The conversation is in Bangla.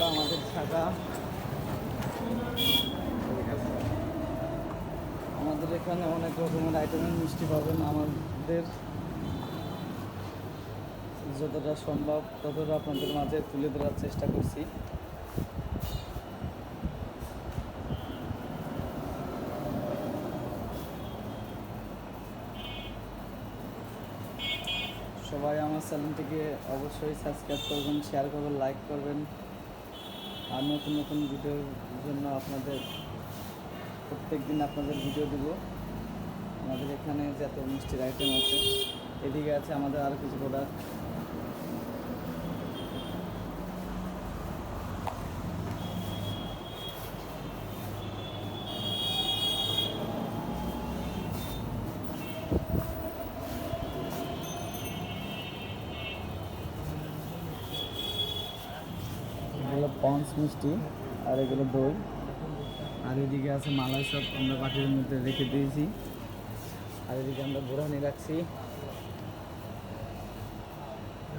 শাখা আমাদের এখানে অনেক রকমের আইটেমের মিষ্টি পাবেন, আমাদের যতটা সম্ভব ততটা আপনাদের মাঝে তুলে ধরার চেষ্টা করছি। সবাই আমার চ্যানেলটিকে অবশ্যই সাবস্ক্রাইব করবেন শেয়ার করবেন লাইক করবেন। আর নতুন নতুন ভিডিওর জন্য আপনাদের প্রত্যেক দিন আপনাদের ভিডিও দিব। আমাদের এখানে যত মিষ্টির আইটেম আছে, এদিকে আছে আমাদের আরও কিছু প্রোডাক্ট এগুলো পঞ্চ মিষ্টি আর এগুলো দই। আর এদিকে আছে মালাই সব আমরা পাখির মধ্যে রেখে দিয়েছি। আর এদিকে আমরা ঘোরানি রাখছি।